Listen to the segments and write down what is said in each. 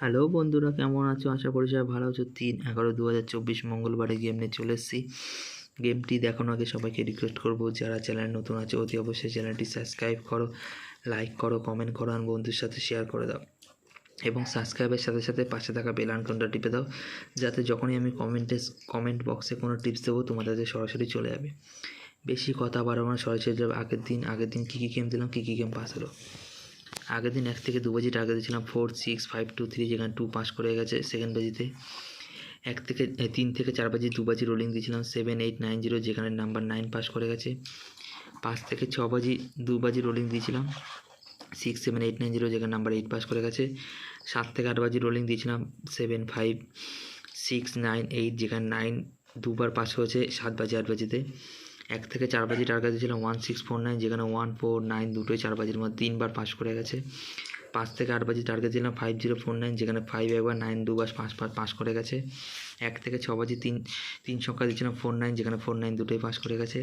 Hello বন্ধুরা, কেমন আছো? আশা করি সবাই ভালো আছো। তিন এগারো দু হাজার চব্বিশ মঙ্গলবারে গেম নিয়ে চলে এসেছি। গেমটি দেখানোর আগে সবাইকে রিকোয়েস্ট করব, যারা চ্যানেল নতুন আছে, অতি অবশ্যই চ্যানেলটি সাবস্ক্রাইব করো লাইক করো কমেন্ট করো আর বন্ধুর সাথে শেয়ার করে দাও। এবং সাবস্ক্রাইবের সাথে সাথে পাশে থাকা বেল আইকনটা টিপে দাও, যাতে যখনই আমি কমেন্টে কমেন্ট বক্সে কোনো টিপস দেবো, তোমাদের সরাসরি চলে যাবে। বেশি কথা বাড়াবো না, সরাসরি যাবে আগের দিন আগের দিন কী কী গেম দিলাম, কী কী গেম পাস হলো। আগের দিন এক থেকে দু বাজি টার্গেট দিয়েছিলাম four six five two three যেখানে টু পাস করে গেছে সেকেন্ড বাজিতে। এক থেকে তিন থেকে চার বাজি, দু বাজি রোলিং দিয়েছিলাম সেভেন এইট নাইন জিরো যেখানে নাম্বার নাইন পাস করে গেছে। পাঁচ থেকে ছ বাজি, দু বাজি রোলিং দিয়েছিলাম six seven eight nine zero যেখানে নাম্বার এইট পাস করে গেছে। সাত থেকে আট বাজি রোলিং দিয়েছিলাম seven five six nine eight যেখানে নাইন দুবার পাস হয়েছে সাত বাজি, আট বাজিতে। এক থেকে চার বাজি টার্গেট দিয়েছিলাম ওয়ান সিক্স ফোর নাইন যেখানে ওয়ান ফোর নাইন দুটোই চার বাজির মধ্যে তিনবার পাস করে গেছে। পাঁচ থেকে আট বাজি টার্গেট দিলাম ফাইভ জিরো ফোর নাইন যেখানে ফাইভ একবার নাইন দুবার পাঁচ পাঁচ পাস করে গেছে। এক থেকে ছ বাজি তিন তিন সংখ্যা দিয়েছিলাম ফোর নাইন যেখানে ফোর নাইন দুটোই পাস করে গেছে।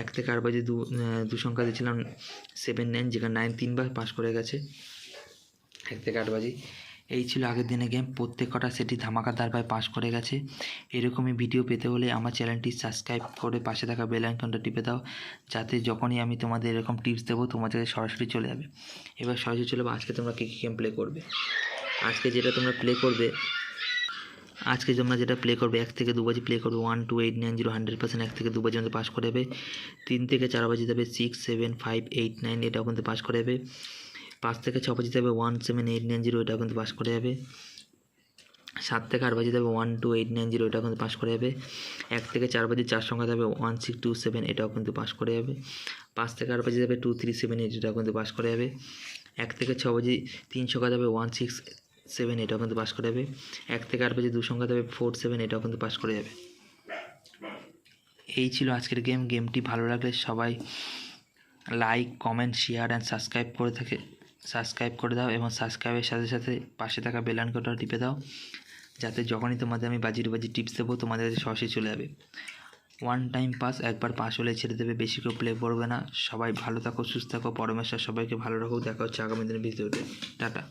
এক থেকে আট বাজি দু দু সংখ্যা দিয়েছিলাম সেভেন নাইন যেখানে নাইন তিনবার পাস করে গেছে। এক থেকে আট বাজি। এই ছিল আগের দিনের গেম প্রত্যেক কটা সেটি ধামাকাদার ভাই পাস করে গেছে। এরকমই ভিডিও পেতে হলে আমার চ্যানেলটি সাবস্ক্রাইব করে পাশে থাকা বেল আইকনটা টিপে দাও। যাতে যখনই আমি তোমাদের এরকম টিপস দেবো তোমাদের সরাসরি চলে যাবে। এবার সরাসরি চলে যাব, আজকে তোমরা কী কী গেম প্লে করবে? আজকে যেটা তোমরা প্লে করবে, আজকে তোমরা যেটা প্লে করবে, এক থেকে দু বাজি প্লে করবে one two eight nine zero hundred percent এক থেকে দু বাজি মধ্যে পাস করে যাবে। তিন থেকে চার বাজি দেবে six seven five eight nine এটাও কিন্তু পাস করে যাবে। পাঁচ থেকে ছ বাজে যাবে one seven eight nine zero এটাও কিন্তু পাস করে যাবে। সাত থেকে আট বাজে যাবে one two eight nine zero এটাও কিন্তু পাস করে যাবে। এক থেকে চার বাজে চার সংখ্যা যাবে ওয়ান সিক্স টু সেভেন এটাও কিন্তু পাস করে যাবে। পাঁচ থেকে আট বাজে যাবে টু থ্রি সেভেন এইট এটাও কিন্তু পাস করে যাবে। এক থেকে ছ বাজে তিন সংখ্যা যাবে ওয়ান সিক্স সেভেন এটাও কিন্তু পাস করে যাবে। এক থেকে আট বাজে দু সংখ্যা যাবে ফোর সেভেন এটাও কিন্তু পাস করে যাবে। এই ছিল আজকের গেম গেমটি ভালো লাগলে সবাই like comment share and subscribe করে থাকে। সাবস্ক্রাইব করে দাও এবং সাবস্ক্রাইবের সাথে সাথে পাশে থাকা বেল আইকনটা টিপে দাও। যাতে যখনই তোমাদের আমি বাজির বাজি টিপস দেবো, তোমাদের কাছে সরাসরি চলে যাবে। ওয়ান টাইম পাস একবার পাস হলে ছেড়ে দেবে। বেশি কেউ প্লে করবে না। সবাই ভালো থাকো, সুস্থ থাকো। পরমেশ্বর সবাইকে ভালো রাখো। দেখা হচ্ছে আগামী দিনের ভিডিওতে। টাটা।